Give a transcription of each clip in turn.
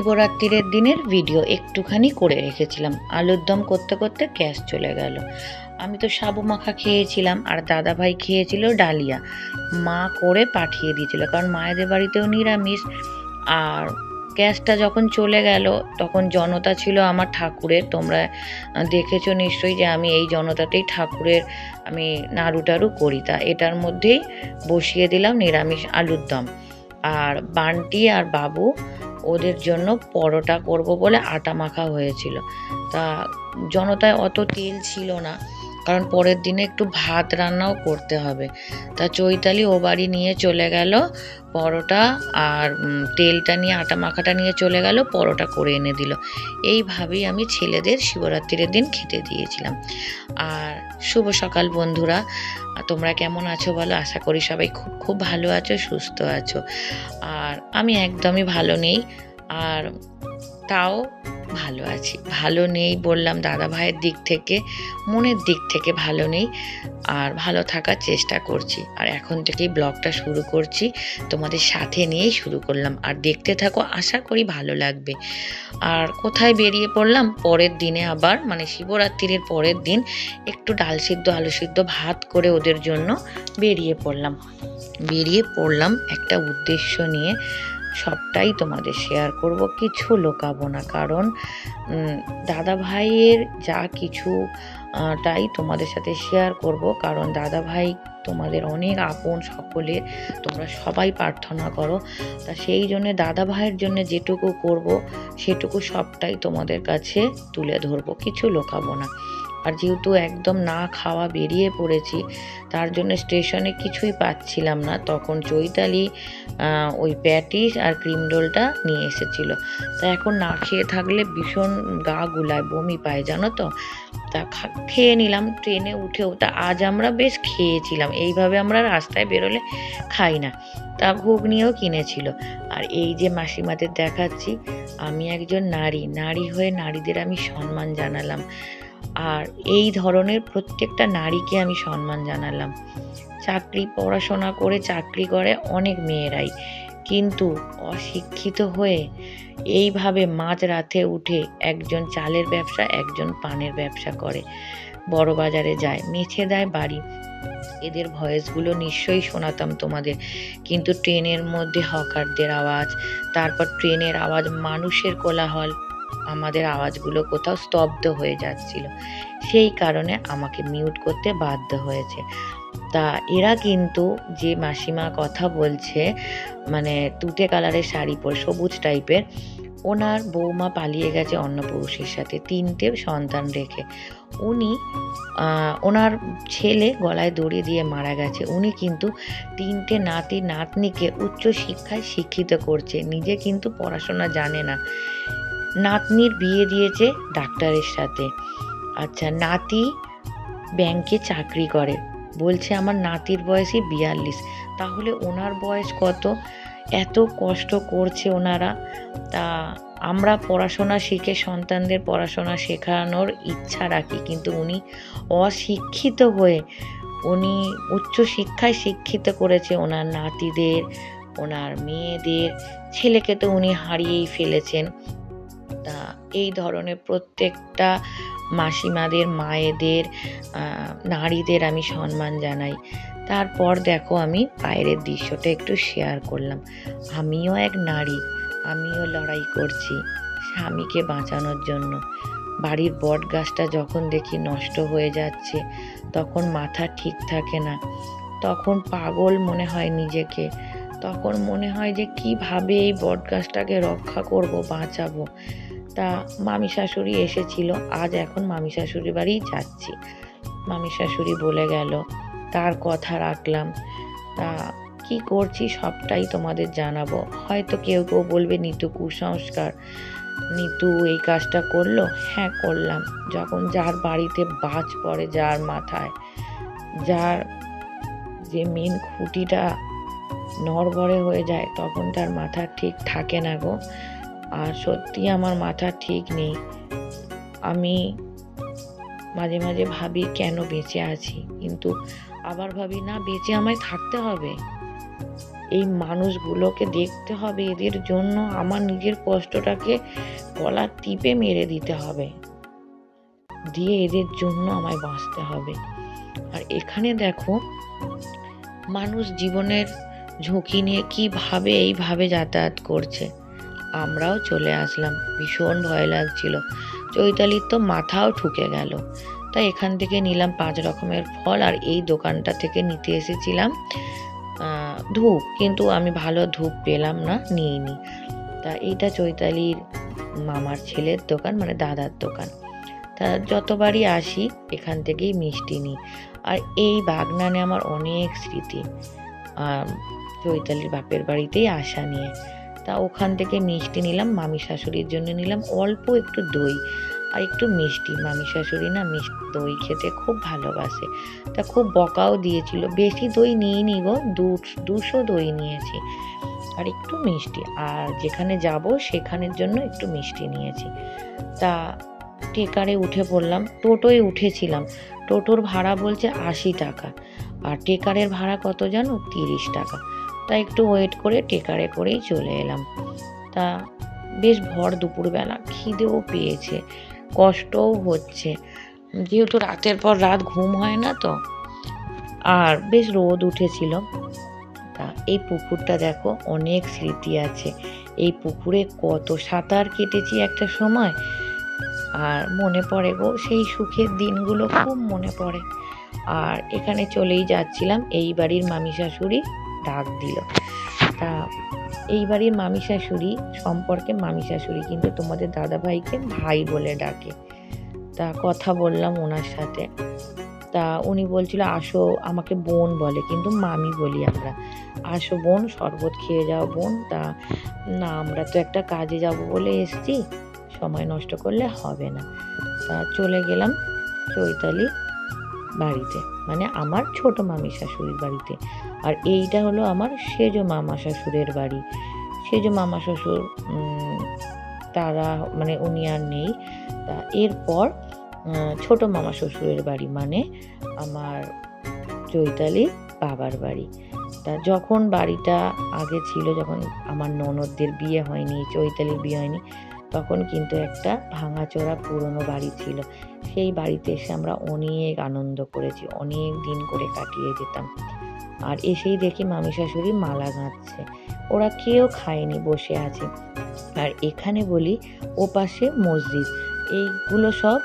শিবরাত্রির দিনের ভিডিও একটুখানি করে রেখেছিলাম। আলুর দম করতে করতে গ্যাস চলে গেল। আমি তো সাবু মাখা খেয়েছিলাম আর দাদা ভাই খেয়েছিল ডালিয়া। মা করে পাঠিয়ে দিয়েছিল, কারণ মায়েদের বাড়িতেও নিরামিষ। আর গ্যাসটা যখন চলে গেল, তখন জনতা ছিল আমার ঠাকুরের। তোমরা দেখেছ নিশ্চয়ই যে আমি এই জনতাতেই ঠাকুরের আমি নাড়ু টাড়ু করি। তা এটার মধ্যেই বসিয়ে দিলাম নিরামিষ আলুর দম। আর বান্টি আর বাবু ওদের জন্য পরোটা করব বলে আটা মাখা হয়েছিল। তা জনতায় অত তেল ছিল না। কারণ পরের দিনে একটু ভাত রান্নাও করতে হবে। তা চৈতালি ও বাড়ি নিয়ে চলে গেল পরোটা আর তেলটা নিয়ে, আটা মাখাটা নিয়ে চলে গেল, পরোটা করে এনে দিল। এইভাবেই আমি ছেলেদের শিবরাত্রির দিন খেতে দিয়েছিলাম। আর শুভ সকাল বন্ধুরা, তোমরা কেমন আছো বলো? আশা করি সবাই খুব খুব ভালো আছো, সুস্থ আছো। আর আমি একদমই ভালো নেই। আর তাও ভালো আছি। ভালো নেই বললাম দাদা ভাইয়ের দিক থেকে, মনের দিক থেকে ভালো নেই। আর ভালো থাকার চেষ্টা করছি। আর এখন থেকেই ব্লগটা শুরু করছি। তোমাদের সাথে নিয়েই শুরু করলাম। আর দেখতে থাকো, আশা করি ভালো লাগবে। আর কোথায় বেরিয়ে পড়লাম? পরের দিনে আবার মানে শিবরাত্রির পরের দিন একটু ডাল সিদ্ধ, আলু সিদ্ধ ভাত করে ওদের জন্য বেরিয়ে পড়লাম। বেরিয়ে পড়লাম একটা উদ্দেশ্য নিয়ে। সবটাই তোমাদের শেয়ার করব, কিছু লোকাবো না। কারণ দাদা ভাইয়ের যা কিছু টাই তোমাদের সাথে শেয়ার করব। কারণ দাদা ভাই তোমাদের অনেক আপন সকলের তোমরা সবাই প্রার্থনা করো। তা সেই জন্য দাদা ভাইয়ের জন্য যেটুকু করব, সেটুকু সবটাই তোমাদের কাছে তুলে ধরবো, কিছু লোকাবো না। আর যেহেতু একদম না খাওয়া বেরিয়ে পড়েছি, তার জন্য স্টেশনে কিছুই পাচ্ছিলাম না। তখন চৈতালি ওই প্যাটিস আর ক্রিম রোলটা নিয়ে এসেছিল। তা এখন না খেয়ে থাকলে ভীষণ গা গুলায় বমি পায়, জানো তো? তা খেয়ে নিলাম, ট্রেনে উঠেও। তা আজ আমরা বেশ খেয়েছিলাম, এইভাবে আমরা রাস্তায় বেরোলে খাই না। তা ঘুগনিও কিনেছিল। আর এই যে মাসিমাদের দেখাচ্ছি, আমি একজন নারী নারী হয়ে নারীদের আমি সম্মান জানালাম। আর এই ধরনের প্রত্যেকটা নারীকে আমি সম্মান জানালাম। চাকরি, পড়াশোনা করে চাকরি করে অনেক মেয়েরাই। কিন্তু অশিক্ষিত হয়ে এইভাবে মাঝ রাতে উঠে একজন চালের ব্যবসা, একজন পানের ব্যবসা করে। বড় বাজারে যায় মেছে দেয় বাড়ি। এদের ভয়েসগুলো নিশ্চয়ই শোনাতাম তোমাদের। কিন্তু ট্রেনের মধ্যে হকারদের আওয়াজ, তারপর ট্রেনের আওয়াজ মানুষের কোলাহল। আমাদের আওয়াজগুলো কোথাও স্তব্ধ হয়ে যাচ্ছিল। সেই কারণে আমাকে মিউট করতে বাধ্য হয়েছে। তা এরা কিন্তু যে মাসিমা কথা বলছে মানে তুতে কালারের শাড়ি পরে সবুজ টাইপের ওনার বৌমা পালিয়ে গেছে অন্য পুরুষের সাথে, তিনটে সন্তান রেখে। উনি ওনার ছেলে গলায় দড়ি দিয়ে মারা গেছে। উনি কিন্তু তিনটে নাতি নাতনিকে উচ্চ শিক্ষায় শিক্ষিত করছে। নিজে কিন্তু পড়াশোনা জানে না। নাতনির বিয়ে দিয়েছে ডাক্তারের সাথে। আচ্ছা নাতি ব্যাংকে চাকরি করে। বলছে, আমার নাতির বয়সই বিয়াল্লিশ। তাহলে ওনার বয়স কত? এত কষ্ট করছে ওনারা। তা আমরা পড়াশোনা শিখে সন্তানদের পড়াশোনা শেখানোর ইচ্ছা রাখি। কিন্তু উনি অশিক্ষিত হয়ে, উনি উচ্চ শিক্ষায় শিক্ষিত করেছে ওনার নাতিদের, ওনার মেয়েদের। ছেলেকে তো উনি হারিয়েই ফেলেছেন। তা এই ধরনের প্রত্যেকটা মাসিমাদের, মায়েদের নারীদের আমি সম্মান জানাই। তারপর দেখো আমি বাইরের দৃশ্যটা একটু শেয়ার করলাম। আমিও এক নারী, আমিও লড়াই করছি স্বামীকে বাঁচানোর জন্য। বাড়ির বট গাছটা যখন দেখি নষ্ট হয়ে যাচ্ছে, তখন মাথা ঠিক থাকে না। তখন পাগল মনে হয় নিজেকে। তখন মনে হয় যে কীভাবে এই বট গাছটাকে রক্ষা করব, বাঁচাবো। তা মামি শাশুড়ি এসেছিল। আজ এখন মামি শাশুড়ি বাড়ি যাচ্ছি। মামি শাশুড়ি বলে গেল, তার কথা রাখলাম। তা কি করছি সবটাই তোমাদের জানাব। হয়তো কেউ কেউ বলবে, নিতু কুসংস্কার। নিতু এই কাজটা করল? হ্যাঁ করলাম। যখন যার বাড়িতে বাজ পড়ে যার মাথায়, যার যে মেন খুঁটিটা নড়বড়ে হয়ে যায়, তখন তার মাথা ঠিক থাকে না গো। আর সত্যি আমার মাথা ঠিক নেই। আমি মাঝে মাঝে ভাবি কেন বেঁচে আছি, কিন্তু আবার ভাবি, না, বেঁচে আমায় থাকতে হবে। এই মানুষগুলোকে দেখতে হবে, এদের জন্য আমার নিজের কষ্টটাকে গলা টিপে মেরে দিতে হবে। দিয়ে এদের জন্য আমায় বাঁচতে হবে। আর এখানে দেখো, মানুষ জীবনের ঝুঁকি নিয়ে কীভাবে এইভাবে যাতায়াত করছে। আমরাও চলে আসলাম। ভীষণ ভয় লাগছিল। চৈতালির তো মাথাও ঠুকে গেল। তাই এখান থেকে নিলাম পাঁচ রকমের ফল আর এই দোকানটা থেকে নিতে এসেছিলাম ধূপ। কিন্তু আমি ভালো ধূপ পেলাম না, নিইনি। তা এইটা চৈতালির মামার ছেলের দোকান মানে দাদার দোকান। তা যতবারই আসি, এখান থেকেই মিষ্টি নিই। আর এই বাগনানে আমার অনেক স্মৃতি চৈতালির বাপের বাড়িতেই আসা নিয়ে। তা ওখান থেকে মিষ্টি নিলাম, মামি শাশুড়ির জন্য নিলাম, অল্প একটু দই আর একটু মিষ্টি। মামি শাশুড়ি না মিষ্টি দই খেতে খুব ভালোবাসে। তা খুব বকাও দিয়েছিল, বেশি দই নিইনি গো দু- দুশো দই নিয়েছি আর একটু মিষ্টি। আর যেখানে যাব সেখানের জন্য একটু মিষ্টি নিয়েছি। তা টেকারে উঠে পড়লাম, টোটোয় উঠেছিলাম। টোটোর ভাড়া বলছে আশি টাকা আর টেকারের ভাড়া কত জানো? তিরিশ টাকা। তা একটু ওয়েট করে টেকারে করেই চলে এলাম। তা বেশ ভর দুপুরবেলা, খিদেও পেয়েছে, কষ্টও হচ্ছে। যেহেতু রাতের পর রাত ঘুম হয় না তো, আর বেশ রোদ উঠেছিল। তা এই পুকুরটা দেখো, অনেক স্মৃতি আছে। এই পুকুরে কত সাঁতার কেটেছি একটা সময়, আর মনে পড়ে গো, সেই সুখের দিনগুলো খুব মনে পড়ে। আর এখানে চলেই যাচ্ছিলাম, এই বাড়ির মামি শাশুড়ি ডাক দিল। তা এই বাড়ির মামি শাশুড়ি সম্পর্কে মামি শাশুড়ি কিন্তু তোমাদের দাদা ভাইকে ভাই বলে ডাকে। তা কথা বললাম ওনার সাথে। তা উনি বলছিল, আসো, আমাকে বোন বলে, কিন্তু মামি বলি আমরা। আসো বোন, শরবত খেয়ে যাও বোন। তা না, আমরা তো একটা কাজে যাব বলে এসছি। সময় নষ্ট করলে হবে না। তা চলে গেলাম চৈতালি বাড়িতে মানে আমার ছোট মামি শাশুড়ির বাড়িতে। আর এইটা হলো আমার সেজ মামা শ্বশুরের বাড়ি। সেজ মামা শ্বশুর তারা মানে উনি আর নেই। তা এরপর ছোট মামা শ্বশুরের বাড়ি মানে আমার চৈতালি বাবার বাড়ি। তা যখন বাড়িটা আগে ছিল, যখন আমার ননদদের বিয়ে হয়নি, চৈতালির বিয়ে হয়নি তখন কিন্তু একটা ভাঙাচোরা পুরনো বাড়ি ছিল। সেই বাড়িতে এসে আমরা অনেক আনন্দ করেছি, অনেক দিন করে কাটিয়ে যেতাম আর এসেই দেখি মামি শাশুড়ি মালা গাঁথছে। ওরা কেউ খায়নি, বসে আছে। আর এখানে বলি, ও পাশে মসজিদ। এইগুলো সব,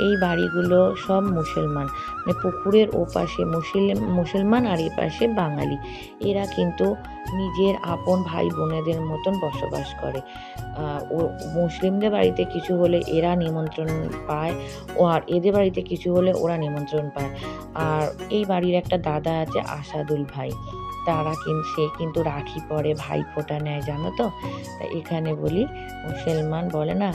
এই বাড়িগুলো সব মুসলমান। মানে পুকুরের ও পাশে মুসলিম মুসলমান আর এ পাশে বাঙালি। এরা কিন্তু নিজের আপন ভাই বোনেদের মতন বসবাস করে। ও মুসলিমদের বাড়িতে কিছু হলে এরা নিমন্ত্রণ পায় ও আর এদের বাড়িতে কিছু হলে ওরা নিমন্ত্রণ পায়। আর এই বাড়ির একটা দাদা আছে আসাদুল ভাই। তারা কিন্তু সে কিন্তু রাখি পরে ভাই ফোঁটা নেয়, জানো তো এখানে বলি, মুসলমান বলে না,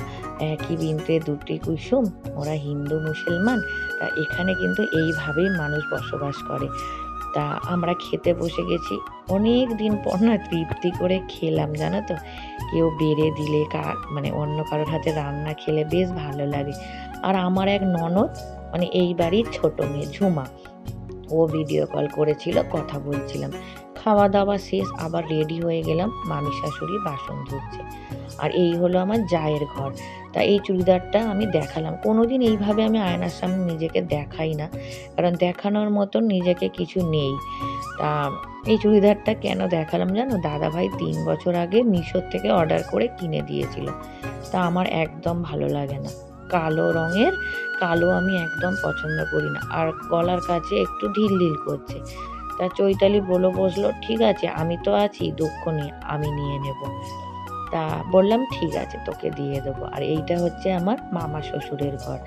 একই বিনতে দুটি কুসুম, ওরা হিন্দু মুসলমান। তা এখানে কিন্তু এইভাবেই মানুষ বসবাস করে। তা আমরা খেতে বসে গেছি। অনেক দিন পর না তৃপ্তি করে খেলাম, জানো তো? কেউ বেড়ে দিলে কা মানে অন্য কারোর হাতে রান্না খেলে বেশ ভালো লাগে। আর আমার এক ননদ মানে এই বাড়ির ছোটো মেয়ে, ঝুমা, ও ভিডিও কল করেছিল, কথা বলছিলাম। খাওয়া দাওয়া শেষ, আবার রেডি হয়ে গেলাম, মামি শাশুড়ি বাসন ধুচ্ছে। আর এই হলো আমার জায়ের ঘর। তা এই চুড়িদারটা আমি দেখালাম। কোনোদিন এইভাবে আমি আয়নার সামনে নিজেকে দেখাই না, কারণ দেখানোর মতন নিজেকে কিছু নেই। তা এই চুড়িদারটা কেন দেখালাম জানো? দাদা ভাই তিন বছর আগে মিশোর থেকে অর্ডার করে কিনে দিয়েছিল। তা আমার একদম ভালো লাগে না। কালো রঙের, কালো আমি একদম পছন্দ করি না। আর গলার কাছে একটু ঢিল ঢিল করছে। তা চৈতালি বলে বসল, ঠিক আছে, আমি তো আছি, দুঃখ নেই, আমি নিয়ে নেব। তা বললাম, ঠিক আছে, তোকে দিয়ে দেবো। আর এইটা হচ্ছে আমার মামা শ্বশুরের ঘর।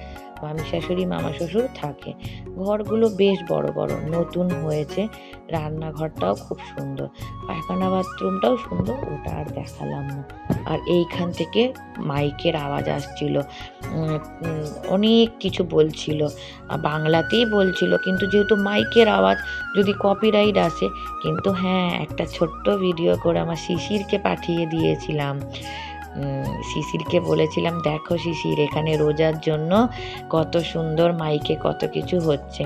মামি শাশুড়ি, মামা, শ্বশুর থাকে। ঘরগুলো বেশ বড় বড়, নতুন হয়েছে। রান্নাঘরটাও খুব সুন্দর। পায়খানা বাথরুমটাও সুন্দর, ওটা আর দেখালাম না। আর এইখান থেকে মাইকের আওয়াজ আসছিল। অনেক কিছু বলছিল। বাংলাতেই বলছিল, কিন্তু যেহেতু মাইকের আওয়াজ, যদি কপিরাইট আসে, কিন্তু হ্যাঁ একটা ছোট্ট ভিডিও করে আমার শিশিরকে পাঠিয়ে দিয়েছিলাম। শিশিরকে বলেছিলাম, দেখো শিশির, এখানে রোজার জন্য কত সুন্দর মাইকে কত কিছু হচ্ছে।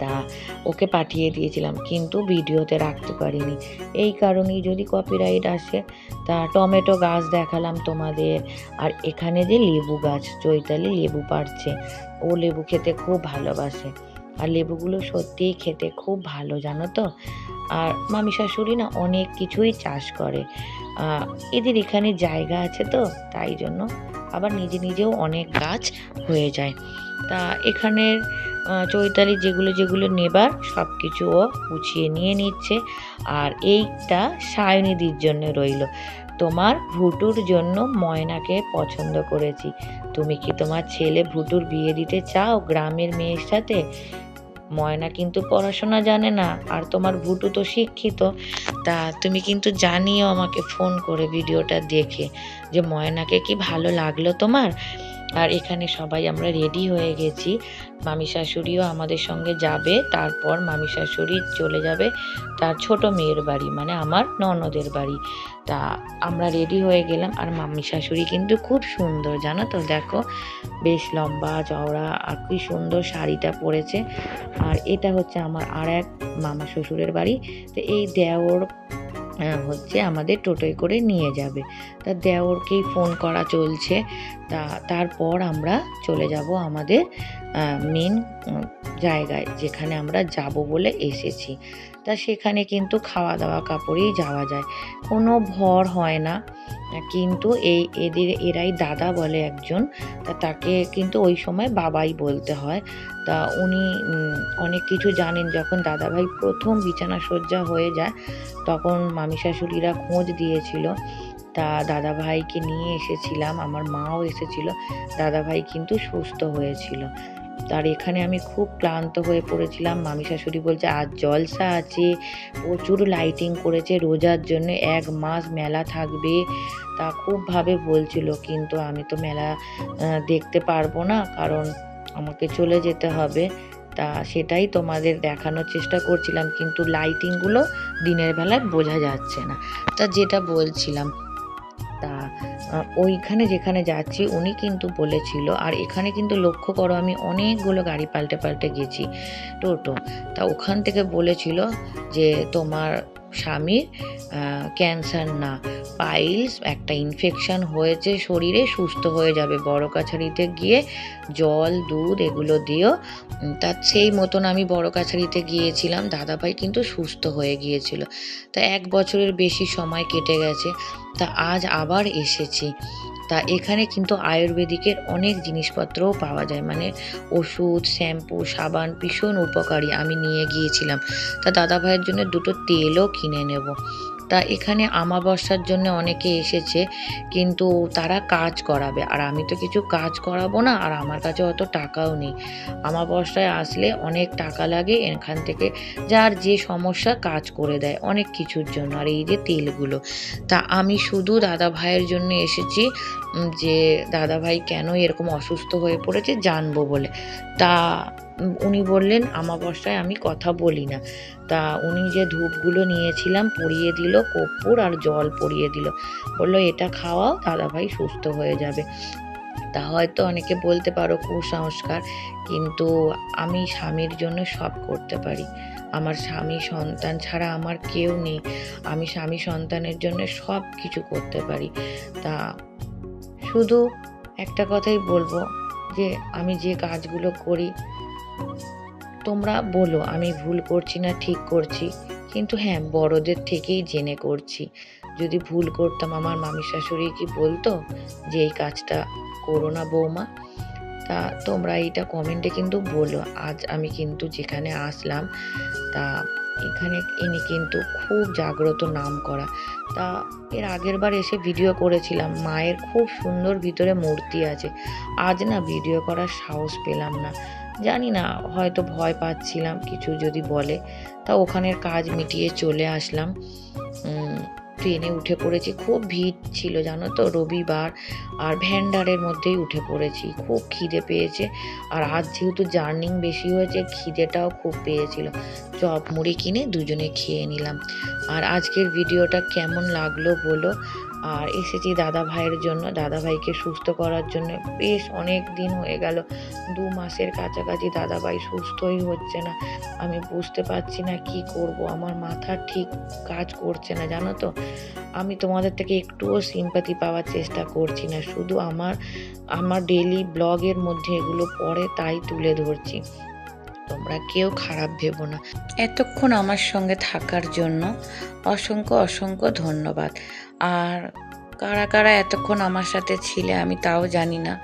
তা ওকে পাঠিয়ে দিয়েছিলাম, কিন্তু ভিডিওতে রাখতে পারিনি। এই কারণেই যদি কপিরাইট আসে, তা টমেটো গাছ দেখালাম তোমাদের। আর এখানে যে লেবু গাছ, চৈতালি লেবু পাড়ছে, ও লেবু খেতে খুব ভালোবাসে। আর লেবুগুলো সত্যিই খেতে খুব ভালো, জানো তো? আর মামি শাশুড়ি না অনেক কিছুই চাষ করে। এদের এখানে জায়গা আছে তো, তাই জন্য আবার নিজে নিজেও অনেক গাছ হয়ে যায়। তা এখানের চৈতালি যেগুলো যেগুলো নেবার সব কিছু ও গুছিয়ে নিয়ে নিচ্ছে। আর এইটা সায়নিদির জন্য রইল। তোমার ভুটুর জন্য ময়নাকে পছন্দ করেছি। তুমি কি তোমার ছেলে ভুটুর বিয়ে দিতে চাও গ্রামের মেয়ের সাথে? ময়না কিন্তু পড়াশোনা জানে না, আর তোমার ভুটু তো শিক্ষিত। তা তুমি কিন্তু জানিও আমাকে ফোন করে ভিডিওটা দেখে যে ময়নাকে কি ভালো লাগল তোমার? আর এখানে সবাই আমরা রেডি হয়ে গেছি। মামি শাশুড়িও আমাদের সঙ্গে যাবে, তারপর মামি শাশুড়ি চলে যাবে তার ছোট মেয়ের বাড়ি মানে আমার ননদের বাড়ি। তা আমরা রেডি হয়ে গেলাম আর মামি শাশুড়ি কিন্তু খুব সুন্দর, জানো তো? দেখো, বেশ লম্বা চওড়া আর কি সুন্দর শাড়িটা পরেছে। আর এটা হচ্ছে আমার আর এক মামা শ্বশুরের বাড়ি। তো এই দেওর হচ্ছে আমাদের টোটোয় করে নিয়ে যাবে। তা দেওরকেই ফোন করা চলছে। তা তারপর আমরা চলে যাব আমাদের মেন জায়গায় যেখানে আমরা যাব বলে এসেছি। তা সেখানে কিন্তু খাওয়া দাওয়া কাপড়েই যাওয়া যায়। কোনো ভর হয় না। কিন্তু এই এদের, এরাই দাদা বলে একজন। তা তাকে কিন্তু ওই সময় বাবাই বলতে হয়। তা উনি অনেক কিছু জানেন। যখন দাদাভাই প্রথম বিছানা শয্যা হয়ে যায়, তখন মামি শাশুড়িরা খোঁজ দিয়েছিল। তা দাদাভাইকে নিয়ে এসেছিলাম। আমার মাও এসেছিল। দাদাভাই কিন্তু সুস্থ হয়েছিল। তার এখানে আমি খুব ক্লান্ত হয়ে পড়েছিলাম। মামি শাশুড়ি বলছে, আজ জলসা আছে, প্রচুর লাইটিং করেছে রোজার জন্য, এক মাস মেলা থাকবে। তা খুবভাবে বলছিল, কিন্তু আমি তো মেলা দেখতে পারব না, কারণ আমাকে চলে যেতে হবে। তা সেটাই তোমাদের দেখানোর চেষ্টা করছিলাম, কিন্তু লাইটিংগুলো দিনের বেলায় বোঝা যাচ্ছে না। তা যেটা বলছিলাম ওইখানে যেখানে যাচ্ছি, উনি কিন্তু বলেছিল, আর এখানে কিন্তু লক্ষ্য করো, আমি অনেকগুলো গাড়ি পাল্টে পাল্টে গেছি টোটো। তা ওখান থেকে বলেছিল যে, তোমার স্বামীর ক্যান্সার না। পাইলস একটা ইনফেকশন হয়েছে শরীরে, সুস্থ হয়ে যাবে। বড় কাছারিতে গিয়ে জল, দুধ এগুলো দিও। তার সেই মতন আমি বড় কাছারিতে গিয়েছিলাম। দাদাভাই কিন্তু সুস্থ হয়ে গিয়েছিল। তা এক বছরের বেশি সময় কেটে গেছে। তা আজ আবার এসেছি। তা এখানে কিন্তু আয়ুর্বেদিকের অনেক জিনিসপত্রও পাওয়া যায়। মানে ওষুধ, শ্যাম্পু, সাবান ভীষণ উপকারী আমি নিয়ে গিয়েছিলাম। তা দাদাভাইয়ের জন্য দুটো তেলও কিনে নেব। তা এখানে আমাবস্যার জন্য অনেকে এসেছে, কিন্তু তারা কাজ করাবে। আর আমি তো কিছু কাজ করাবো না, আর আমার কাছে অত টাকাও নেই। আমাবস্যায় আসলে অনেক টাকা লাগে এখান থেকে, যার যে সমস্যা কাজ করে দেয় অনেক কিছুর জন্য। আর এই যে তেলগুলো, তা আমি শুধু দাদা ভাইয়ের জন্য এসেছি যে দাদা ভাই কেন এরকম অসুস্থ হয়ে পড়েছে জানব বলে। তা উনি বললেন আমাবস্যায় আমি কথা বলি না। তা উনি যে ধূপগুলো নিয়েছিলাম পরিয়ে দিল, কর্পূর আর জল পরিয়ে দিল। বলল, এটা খাওয়াও দাদা ভাই সুস্থ হয়ে যাবে। তা হয়তো অনেকে বলতে পারো কুসংস্কার, কিন্তু আমি স্বামীর জন্য সব করতে পারি। আমার স্বামী সন্তান ছাড়া আমার কেউ নেই। আমি স্বামী সন্তানের জন্য সব কিছু করতে পারি। তা শুধু একটা কথাই বলব যে, আমি যে কাজগুলো করি তোমরা বলো, আমি ভুল করছি না, ঠিক করছি। কিন্তু হ্যাঁ বড়দের থেকেই জেনে করছি। যদি ভুল করতাম, আমার মামি শাশুড়ি কি বলতো যে, এই কাজটা করো না বৌমা। তা তোমরা এইটা কমেন্টে কিন্তু বলো। আজ আমি কিন্তু যেখানে আসলাম, তা এখানে ইনি কিন্তু খুব জাগ্রত নাম করা তা এর আগের বার এসে ভিডিও করেছিলাম। মায়ের খুব সুন্দর ভিতরে মূর্তি আছে। আজ না ভিডিও করার সাহস পেলাম না। জানি না, হয়তো ভয় পাচ্ছিলাম কিছু যদি বলে। তা ওখানের কাজ মিটিয়ে চলে আসলাম। ট্রেনে উঠে পড়েছি, খুব ভিড় ছিল জানো তো, রবিবার। আর ভ্যান্ডারের মধ্যেই উঠে পড়েছি, খুব খিদে পেয়েছে। আর আজ যেহেতু জার্নিং বেশি হয়েছে, খিদেটাও খুব পেয়েছিল। চপ মুড়ি কিনে দুজনে খেয়ে নিলাম। আর আজকের ভিডিওটা কেমন লাগল বলো? আর এসেছি দাদা ভাইয়ের জন্য, দাদা ভাইকে সুস্থ করার জন্য। বেশ অনেক দিন হয়ে গেল, দু মাসের কাছাকাছি দাদা ভাই সুস্থই হচ্ছে না। আমি বুঝতে পারছি না কি করব, আমার মাথা ঠিক কাজ করছে না, জানো তো? আমি তোমাদের থেকে একটুও সিম্পাতি পাওয়ার চেষ্টা করছি না, শুধু আমার আমার ডেলি ব্লগের মধ্যে এগুলো পড়ে তাই তুলে ধরছি। তোমরা কেউ খারাপ ভেবো না। এতক্ষণ আমার সঙ্গে থাকার জন্য অসংখ্য অসংখ্য ধন্যবাদ। আর কারা কারা এতক্ষণ আমার সাথে ছিলে আমি তাও জানি না।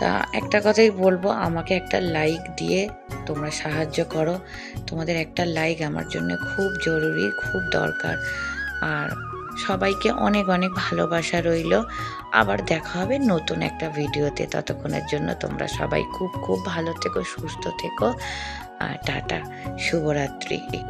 তা একটা কথাই বলব, আমাকে একটা লাইক দিয়ে তোমরা সাহায্য করো। তোমাদের একটা লাইক আমার জন্য খুব জরুরি, খুব দরকার। আর সবাইকে অনেক অনেক ভালোবাসা রইল। আবার দেখা হবে নতুন একটা ভিডিওতে ততক্ষণের জন্য তোমরা সবাই খুব খুব ভালো থেকো, সুস্থ থেকো। আর টাটা, শুভরাত্রি।